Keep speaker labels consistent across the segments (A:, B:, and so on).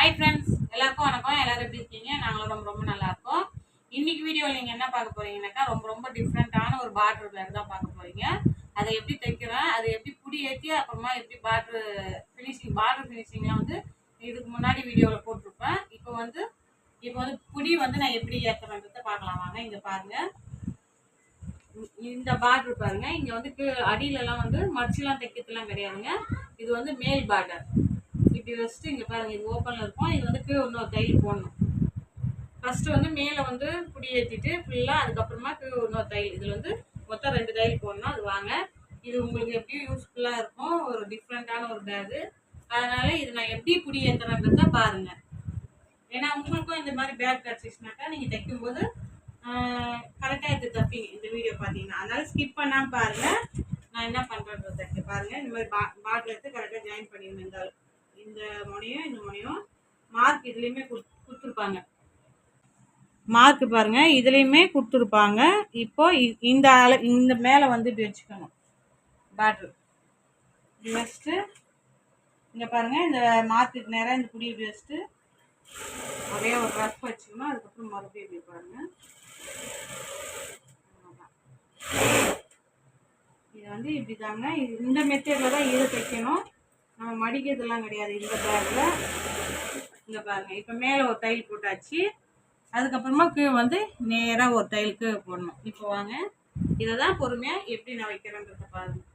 A: Hi friends எல்லாருக்கும் வணக்கம். எல்லாரும் எப்படி இருக்கீங்க? நாங்களும் ரொம்ப ரொம்ப நல்லா இருக்கோம். இன்னைக்கு வீடியோவில் நீங்கள் என்ன பார்க்க போறீங்கன்னாக்கா ரொம்ப ரொம்ப டிஃப்ரெண்ட்டான ஒரு பார்டர் பேக் தான் பார்க்க போறீங்க. அதை எப்படி தைக்கிறேன் அதை எப்படி புடி ஏற்றி அப்புறமா எப்படி பார்டர் ஃபினிஷிங் பார்டர் ஃபினிஷிங்லாம் வந்து இதுக்கு முன்னாடி வீடியோவில் போட்டிருப்பேன். இப்போ வந்து இப்போ வந்து புடி வந்து நான் எப்படி ஏற்றுறேன்றதை பார்க்கலாம். வாங்க இங்கே பாருங்க. இந்த பார்டர் பாருங்க. இங்கே வந்து அடியிலலாம் வந்து மடிச்சுலாம் தைக்கிறதுலாம் கிடையாதுங்க. இது வந்து மேல் பார்டர் இப்படி வச்சுட்டு இங்கே பாருங்கள் இது ஓப்பனில் இருக்கும். இது வந்து கீழே இன்னொரு தையல் போடணும். ஃபஸ்ட்டு வந்து மேலே வந்து புடி ஏற்றிட்டு ஃபுல்லாக அதுக்கப்புறமா கீழே இன்னொரு தையல். இதில் வந்து மொத்தம் ரெண்டு தையல் போடணும். அது வாங்க. இது உங்களுக்கு எப்படியும் யூஸ்ஃபுல்லாக இருக்கும். ஒரு டிஃப்ரெண்ட்டான ஒரு பேகு அதனால் இது நான் எப்படி புடி ஏற்றுறேன்றத பாருங்க. ஏன்னா உங்களுக்கும் இந்த மாதிரி பேக் கிடச்சிச்சுனாக்கா நீங்கள் தைக்கும்போது கரெக்டாக எடுத்து தப்பீங்க இந்த வீடியோ பார்த்தீங்கன்னா. அதனால் ஸ்கிப் பண்ணாமல் பாருங்கள் நான் என்ன பண்ணுறேன்றத பாருங்கள் இந்த மாதிரி பா பாட்டில் எடுத்து கரெக்டாக ஜாயின் பண்ணிடணும் இருந்தாலும் இந்த முனையும் இந்த முனையும் மார்க் இதுலேயுமே கொடுத்துருப்பாங்க. மார்க் பாருங்க இதுலேயுமே கொடுத்துருப்பாங்க. இப்போ இ- இந்த அள இந்த மேலே வந்து இப்படி வச்சுக்கணும் பேட்ரு வச்சுட்டு இங்கே பாருங்க இந்த மார்க்குக்கு நேராக இந்த குடி இப்படி வச்சுட்டு ஒரே ஒரு ரஃப் வச்சுக்கணும் அதுக்கப்புறம் மறுபடியும் இப்படி பாருங்கள் இது வந்து இப்படி தாங்க இது இந்த மெத்தேடில் தான் இது தைக்கணும். நம்ம மடிக்கிறதுலாம் கிடையாது. இந்த பேக்கில் இந்த பாருங்கள் இப்போ மேலே ஒரு தையல் போட்டாச்சு. அதுக்கப்புறமா கீழே வந்து நேராக ஒரு தையலுக்கு போடணும். இப்போ வாங்க. இதை தான் பொறுமையாக எப்படி நான் வைக்கிறேன்றத பாருங்கள்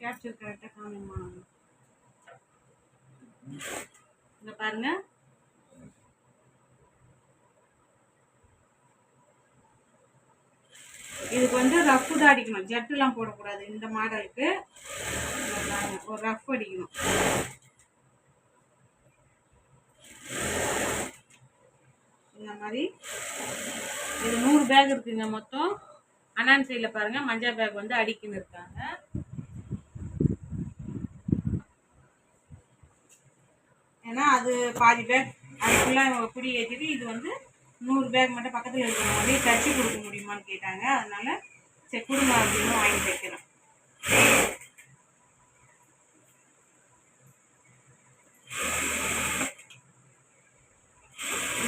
A: கேப்சர் கரெக்டாக காணுமா இங்கே பாருங்கள் இதுக்கு வந்து ரஃப் தான் அடிக்கணும். ஜட்டுலாம் போடக்கூடாது. இந்த மாடலுக்கு ஒரு ரஃப் அடிக்கணும். இந்த மாதிரி. இது நூறு பேக் இருக்குங்க மொத்தம். அண்ணான் சைடில் பாருங்க மஞ்சள் பேக் வந்து அடிக்கின்னு இருக்காங்க. ஏன்னா அது பாதி பேக் அதுக்குள்ளே குடி ஏற்றிட்டு இது வந்து நூறு பேக் மட்டும் பக்கத்தில் இருக்கிற மாதிரி தச்சு கொடுக்க முடியுமான்னு கேட்டாங்க. அதனால் சரி கொடுங்க அப்படின்னு வாங்கி தைக்கிறேன்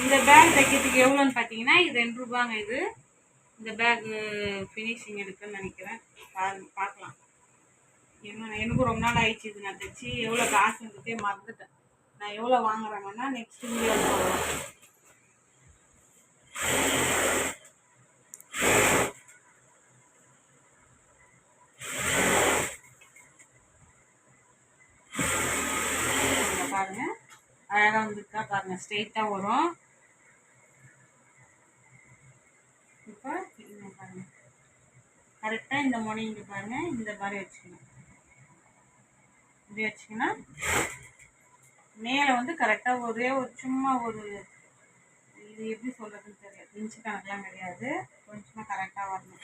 A: இந்த பேக் தைக்கிறதுக்கு எவ்வளோன்னு பார்த்தீங்கன்னா இது ரெண்டு ரூபாங்க இது. இந்த பேக்கு ஃபினிஷிங் எடுக்குன்னு நினைக்கிறேன். பாருங்க பார்க்கலாம். என்ன எனக்கும் ரொம்ப நாள் ஆயிடுச்சு இது நான் தைச்சி. எவ்வளோ காசுன்றதே மறந்துட்டேன். நான் எவ்வளோ வாங்குறேங்கன்னா நெக்ஸ்ட் வீடியோ போடுறேன் பாருங்க. அழகாக வந்துருக்கா பாருங்க. ஸ்ட்ரெயிட்டாக வரும். இப்போ இங்க பாருங்க. கரெக்டாக இந்த முனை இங்கே பாருங்க. இந்த மாதிரி வச்சுக்கணும். இப்படி வச்சிங்கன்னா மேலே வந்து கரெக்டாக ஒரே ஒரு சும்மா ஒரு இது எப்படி சொல்கிறதுன்னு தெரியல. இன்ச்சு கணக்கெலாம் கிடையாது. கொஞ்சமாக கரெக்டாக வரணும்.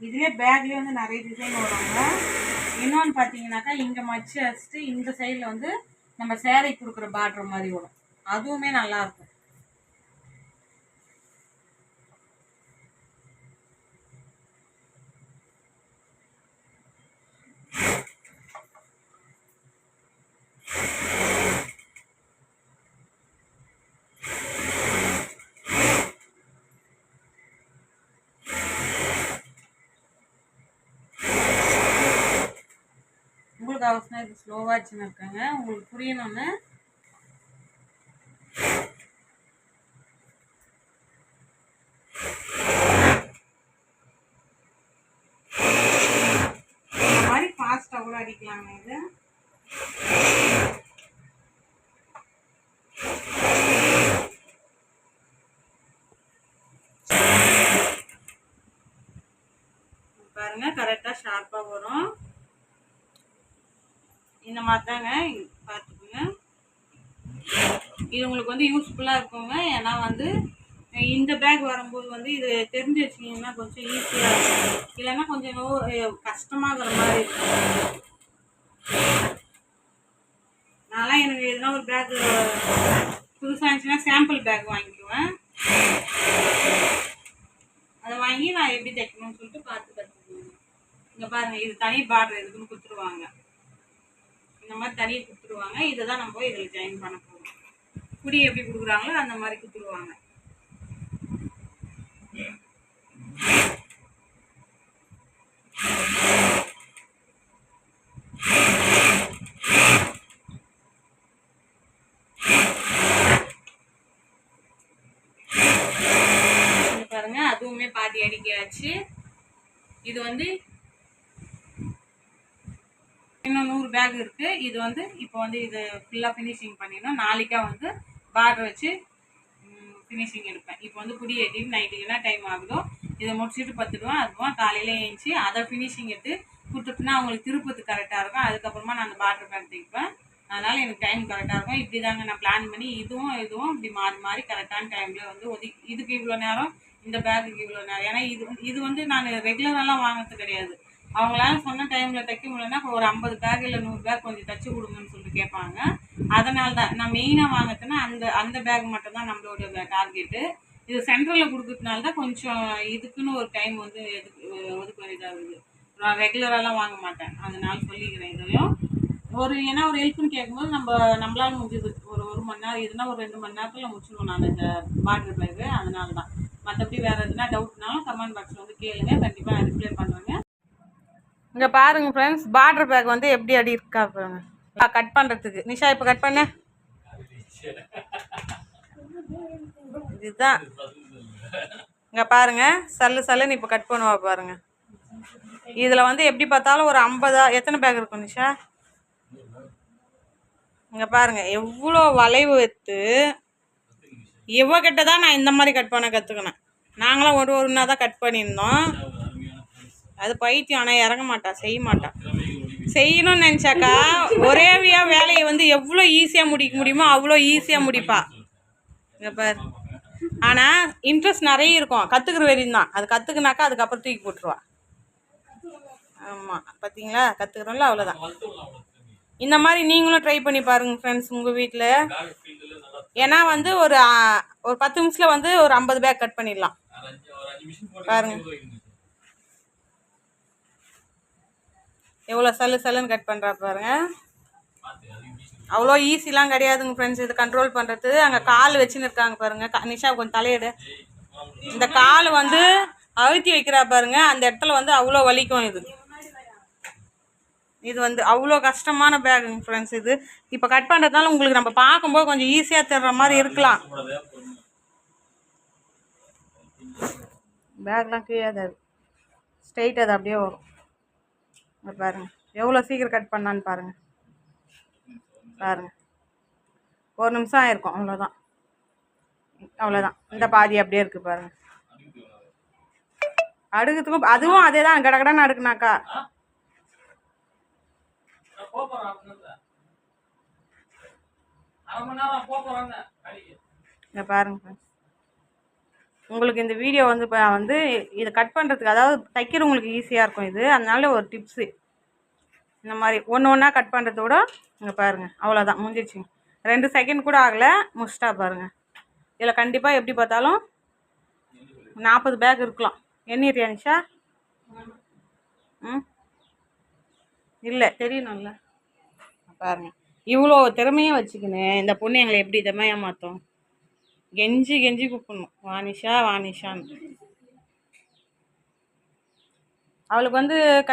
A: இதுலேயே பேக்லேயே வந்து நிறைய டிசைன் வருவாங்க இன்னொன்று பார்த்தீங்கன்னாக்கா இங்கே மச்சு வச்சுட்டு இந்த சைடில் வந்து நம்ம சேலை கொடுக்குற பார்டர் மாதிரி வரும். அதுவுமே நல்லாயிருக்கும் உங்களுக்கு அவசரம் இது ஸ்லோவாக வச்சுன்னு இருக்காங்க உங்களுக்கு புரியணும்னு அடிக்கலாங்க இது. பாருங்க கரெக்டாக ஷார்ப்பாக வரும். இந்த மாதிரி தாங்க பார்த்துக்குங்க. இது உங்களுக்கு வந்து யூஸ்ஃபுல்லாக இருக்குங்க. ஏன்னா வந்து இந்த பேக் வரும்போது வந்து இது தெரிஞ்சு வச்சிங்கன்னா கொஞ்சம் ஈஸியாக இருக்கும். இல்லைன்னா கொஞ்சம் கஷ்டமாகிற மாதிரி இருக்கும். ஒரு பேக் புதுசாக இருந்துச்சுன்னா சாம்பிள் பேக் வாங்கிக்குவேன். அதை வாங்கி நான் எப்படி தைக்கணும்னு சொல்லிட்டு பார்த்து கற்றுக்குவேன் இங்கே பாருங்கள் இது தனி பார்டர் இதுக்குன்னு கொடுத்துருவாங்க. இந்த மாதிரி தனியை கொடுத்துருவாங்க. இதை தான் நம்ம இதில் ஜாயின் பண்ண போகிறோம் குடி எப்படி கொடுக்குறாங்களோ அந்த மாதிரி கொடுத்துருவாங்க. அதுவுமே பாதி அடிக்காச்சு. இது வந்து இன்னும் நூறு பேக் இருக்குது இது வந்து இப்போ வந்து இது ஃபுல்லாக ஃபினிஷிங் பண்ணிடணும். நாளைக்கா வந்து பார்டர் வச்சு ஃபினிஷிங் எடுப்பேன். இப்போ வந்து குடி ஏற்றிட்டு நைட்டுக்கு என்ன டைம் ஆகுதோ இதை முடிச்சுட்டு பத்துடுவேன். அதுவும் காலையில் ஏஞ்சி அதை ஃபினிஷிங் எடுத்து கொடுத்துட்டுனா அவங்களுக்கு திருப்பத்துக்கு கரெக்டாக இருக்கும். அதுக்கப்புறமா நான் அந்த பார்டர் பேக் தைப்பேன். அதனால் எனக்கு டைம் கரெக்டாக இருக்கும். இப்படி தாங்க நான் பிளான் பண்ணி இதுவும் இதுவும் இப்படி மாறி மாறி கரெக்டான டைமில் வந்து ஒதுக்கி இதுக்கு இவ்வளோ நேரம் இந்த பேக்குக்கு இவ்வளோ நேரம். ஏன்னா இது இது வந்து நான் ரெகுலரெல்லாம் வாங்குறது கிடையாது. அவங்களால சொன்ன டைமில் தைக்க முடியலன்னா ஒரு ஐம்பது பேக் இல்லை நூறு பேக் கொஞ்சம் தச்சு கொடுங்கன்னு சொல்லிட்டு கேட்பாங்க. அதனால தான் நான் மெயினாக வாங்குறதுன்னா அந்த அந்த பேக் மட்டும்தான் நம்மளோட டார்கெட்டு இது சென்ட்ரலில் கொடுக்கறதுனால தான் கொஞ்சம் இதுக்குன்னு ஒரு டைம் வந்து எதுக்கு ஒதுக்க வேண்டியதாகுது நான் ரெகுலராலாம் வாங்க மாட்டேன். அதனால சொல்லிக்கிறேன் இதையும். ஒரு ஏன்னா ஒரு ஹெல்ப்னு கேட்கும்போது நம்ம நம்மளால முடிஞ்சது. ஒரு ஒரு மணி நேரம் இதுனா ஒரு ரெண்டு மணி நேரத்தில் முடிச்சிடுவோம் நான் இந்த வாட்டர் பேக்கு அதனால தான். மற்றபடி வேறு எதுனா டவுட்னாலும் கமெண்ட் பாக்ஸில் வந்து கேளுங்க. கண்டிப்பாக நான் ரிப்ளை பண்ணுவேங்க. இங்கே பாருங்க ஃப்ரெண்ட்ஸ் பார்டர் பேக் வந்து எப்படி அடி இருக்கா பாருங்க. கட் பண்ணுறதுக்கு நிஷா இப்போ கட் பண்ண. இதுதான். இங்கே பாருங்க. சல்லு சல்லுன்னு இப்போ கட் பண்ணுவா பாருங்க. இதில் வந்து எப்படி பார்த்தாலும் ஒரு ஐம்பதா எத்தனை பேக் இருக்கும் நிஷா? இங்கே பாருங்க. எவ்வளோ வளைவு எடுத்து இவகிட்ட தான் நான் இந்த மாதிரி கட் பண்ண கற்றுக்கினேன் நாங்களாம் ஒரு ஒருனா தான் கட் பண்ணியிருந்தோம். அது பைத்தியம் ஆனால் இறங்க மாட்டா செய்ய மாட்டா. செய்யணும்னு நினச்சாக்கா ஒரேவியாக வேலையை வந்து எவ்வளோ ஈஸியாக முடிக்க முடியுமோ அவ்வளோ ஈஸியாக முடிப்பா. இங்கே ஆனால் இன்ட்ரெஸ்ட் நிறைய இருக்கும். கற்றுக்கிற வரையும் தான். அது கற்றுக்குனாக்கா அதுக்கப்புறம் தூக்கி போட்டுருவா. ஆமாம் பார்த்தீங்களா கற்றுக்குறோம்ல அவ்வளோதான் இந்த மாதிரி நீங்களும் ட்ரை பண்ணி பாருங்கள் ஃப்ரெண்ட்ஸ் உங்கள் வீட்டில் ஏன்னா வந்து ஒரு ஒரு பத்து நிமிஷத்தில் வந்து ஒரு ஐம்பது பேக் கட் பண்ணிடலாம். பாருங்க. எவ்வளோ சல்லு சல்லுன்னு கட் பண்ணுறா பாருங்க. அவ்வளோ ஈஸிலாம் கிடையாதுங்க ஃப்ரெண்ட்ஸ் இது கண்ட்ரோல் பண்ணுறது அங்கே கால் வச்சுன்னு இருக்காங்க பாருங்க. நிஷா கொஞ்சம் தலையிடு. இந்த கால் வந்து அழுத்தி வைக்கிறா பாருங்க. அந்த இடத்துல வந்து அவ்வளோ வலிக்கும் இது. இது வந்து அவ்வளோ கஷ்டமான பேக்குங்க ஃப்ரெண்ட்ஸ் இது. இப்போ கட் பண்ணுறதுனால உங்களுக்கு நம்ம பார்க்கும்போது கொஞ்சம் ஈஸியாக தர்ற மாதிரி இருக்கலாம். பேக்லாம் கிழியாது அது ஸ்ட்ரைட் அது அப்படியே வரும். இங்க பாருங்க. எவ்வளோ சீக்கிரம் கட் பண்ணான்னு பாருங்க. பாருங்க. ஒரு நிமிஷம் ஆயிருக்கும். அவ்வளோதான். அவ்வளோதான். இந்த பாதி அப்படியே இருக்கு பாருங்க. அடுக்கிறதுக்கும் அதுவும் அதே தான் கடகடன்னு அடுக்குனாக்கா. இங்க பாருங்க. உங்களுக்கு இந்த வீடியோ வந்து இப்போ வந்து இதை கட் பண்ணுறதுக்கு அதாவது தைக்கிறவங்களுக்கு ஈஸியாக இருக்கும் இது. அதனால ஒரு டிப்ஸு இந்த மாதிரி ஒன்று ஒன்றா கட் பண்ணுறதோட இங்கே பாருங்கள் அவ்வளோதான் முடிஞ்சிடுச்சுங்க ரெண்டு செகண்ட் கூட ஆகலை முடிச்சிட்டா பாருங்கள் இதில் கண்டிப்பாக எப்படி பார்த்தாலும் நாற்பது பேக் இருக்கலாம். எண்ணிரியா நிஷா? ம்? இல்லை தெரியணும்ல. பாருங்க. இவ்வளோ திறமையை வச்சுக்கினு இந்த பொண்ணு எங்களை எப்படி இதமாக ஏமாத்தோம் கெஞ்சி கெஞ்சி கூப்பிடணும். வானிஷா வானிஷான்னு அவளுக்கு வந்து க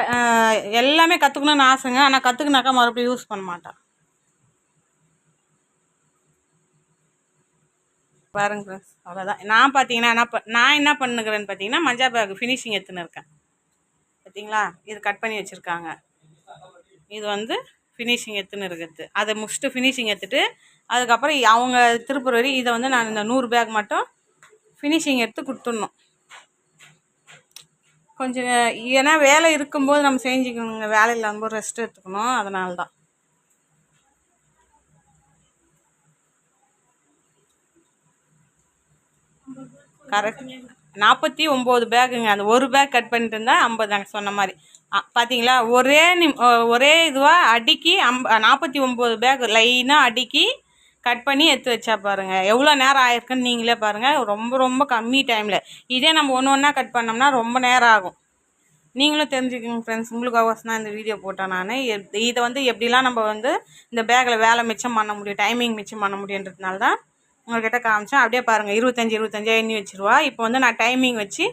A: எல்லாமே கற்றுக்கணும்னு ஆசைங்க. ஆனால் கற்றுக்குனாக்கா மறுபடியும் யூஸ் பண்ண மாட்டாள் பாருங்க ஃப்ரெண்ட்ஸ் அவ்வளோதான் நான் பார்த்தீங்கன்னா என்ன ப நான் என்ன பண்ணுகிறேன்னு பார்த்தீங்கன்னா மஞ்சா பேக் ஃபினிஷிங் எடுத்துன்னு இருக்கேன். பார்த்தீங்களா இது கட் பண்ணி வச்சுருக்காங்க. இது வந்து ஃபினிஷிங் எடுத்துன்னு இருக்குது. அதை முடிச்சுட்டு ஃபினிஷிங் எடுத்துட்டு அதுக்கப்புறம் அவங்க திருப்பூர் வரை இதை வந்து நான் இந்த நூறு பேக் மட்டும் ஃபினிஷிங் எடுத்து கொடுத்துடணும். கொஞ்சம் ஏன்னா வேலை இருக்கும்போது நம்ம செஞ்சுக்கணுங்க. வேலை இல்லாமல் ரெஸ்ட் எடுத்துக்கணும். அதனால தான் கரெக்ட் நாற்பத்தி ஒம்பது பேக்குங்க அந்த ஒரு பேக் கட் பண்ணிட்டு இருந்தால் ஐம்பது நாங்கள் சொன்ன மாதிரி. பார்த்தீங்களா ஒரே நிம் ஒரே இதுவாக அடுக்கி அம்ப நாற்பத்தி ஒம்பது பேக் லைனாக அடுக்கி கட் பண்ணி எடுத்து வச்சா பாருங்கள் எவ்வளோ நேரம் ஆயிருக்குன்னு நீங்களே பாருங்கள் ரொம்ப ரொம்ப கம்மி டைமில் இதே நம்ம ஒன்று ஒன்றா கட் பண்ணோம்னா ரொம்ப நேரம் ஆகும்.
B: நீங்களும் தெரிஞ்சுக்கோங்க ஃப்ரெண்ட்ஸ் உங்களுக்காக தான் இந்த வீடியோ போட்டேன் நான். இதை வந்து எப்படிலாம் நம்ம வந்து இந்த பேக்கில் வேலை மிச்சம் பண்ண முடியும் டைமிங் மிச்சம் பண்ண முடியுன்றதுனால தான் உங்கள்கிட்ட காமிச்சேன். அப்படியே பாருங்கள் இருபத்தஞ்சி இருபத்தஞ்சா எண்ணி வச்சிருவா. இப்போ வந்து நான் டைமிங் வச்சு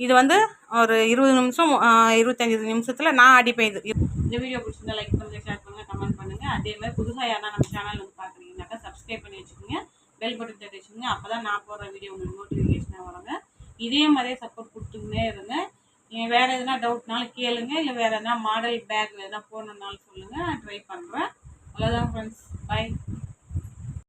B: இது வந்து ஒரு இருபது நிமிஷம் இருபத்தஞ்சி நிமிஷத்தில் நான் அடிப்பேன் இது
A: இந்த வீடியோ பிடிச்சிருந்தா லைக் பண்ணுங்கள் ஷேர் பண்ணுங்கள் கமெண்ட் பண்ணுங்கள் அதே மாதிரி புதுசாக யாரா நம்ம சேனல் வந்து பார்க்குறீங்கனாக்கா சப்ஸ்கிரைப் பண்ணி வச்சுக்கோங்க. பெல் பட்டன் தட்டி வச்சுக்கோங்க. அப்போ தான் நான் போடுற வீடியோ உங்களுக்கு நோட்டிஃபிகேஷனாக வருங்க. இதே மாதிரியே சப்போர்ட் கொடுத்துக்கிட்டே இருங்க. வேறு வேற எதுனா டவுட்னாலும் கேளுங்க. இல்லை வேறு எதனா மாடல் பேக் எதனா போடணுன்னாலும் சொல்லுங்கள் நான் ட்ரை பண்ணுறேன் அவ்வளோதான் ஃப்ரெண்ட்ஸ் பை